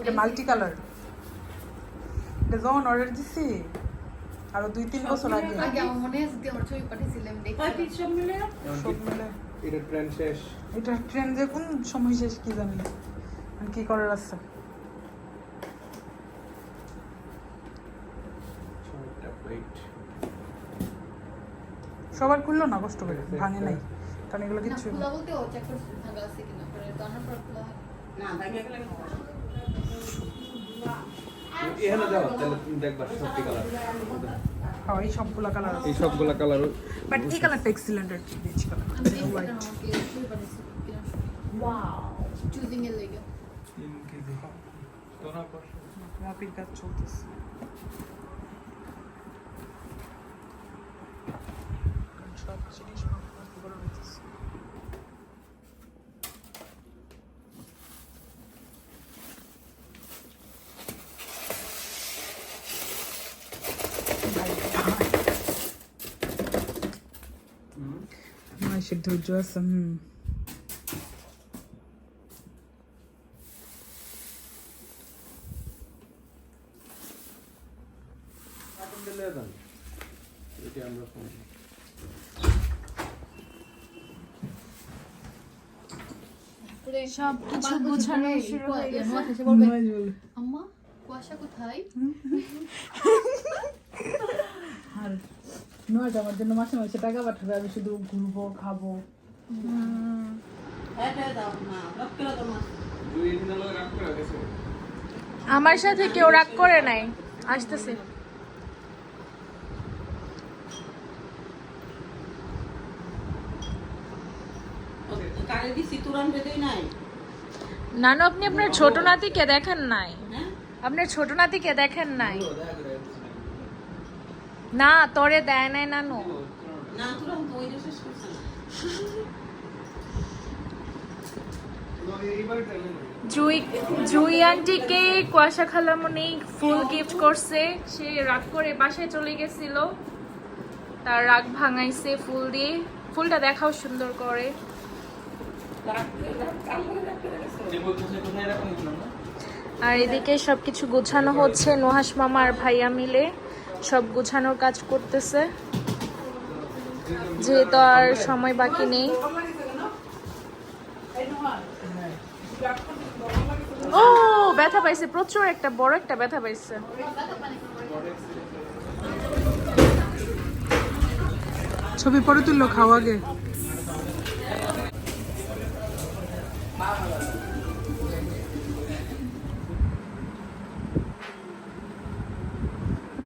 এটা multi colour এটা যখন অর্ডার দিছি আরও দুই তিন বছর আগে। আগে আমার মনে আছে যে আমার ছবি পাঠিয়েছিলাম দেখি। কয় পিস সব মিলে? সব মিলে। এটা ট্রেন শেষ। এটা ট্রেন যে কোন সময় শেষ কি জানি। কি করার আছে? সবার খুললো না? কষ্ট করে। ভাঙে নাই। কারণ এগুলো কালার হ্যাঁ। এই সবগুলো কালার এই সবগুলা কালার বাট এই কালারটা এক্সিলেন্ট কি কালার ওয়াও চুজিং এর লেগে তিন কেজি তোরা পাঁচশো মাপির কাজ চলতেছে। সব জিনিস মাসের ধৈর্য আছে হুম সব কিছু গোছানো শুরু হয়ে গেছে। আম্মা কুয়াশা কোথায়? আর নয়টা আমার জন্য মাসে মাসে টাকা পাঠাবে আমি শুধু ঘুরবো খাব। করে গেছে আমার সাথে কেউ রাগ করে নাই। আসতেছে। কারে দিছি তুরান বেদই নাই? নানু আপনি আপনার ছোট নাতিকে দেখেন নাই। হ্যাঁ? আপনার ছোট নাতিকে দেখেন নাই। না, তরে দেয় নাই নানু। জুই জুই আন্টিকে কুয়াশা খালামনি ফুল গিফট করছে। সে রাগ করে বাসায় চলে গেছিল। তার রাগ ভাঙাইছে ফুল দিয়ে। ফুলটা দেখাও সুন্দর করে। আর এদিকে সবকিছু গোছানো হচ্ছে নোহাস মামা আর ভাইয়া মিলে। সব গুছানোর কাজ করতেছে। যেহেতু আর সময় বাকি নেই। ও, ব্যথা পাইছে, প্রচুর একটা, বড় একটা ব্যথা পাইছে। ছবি পরে তুললো খাওয়া আগে।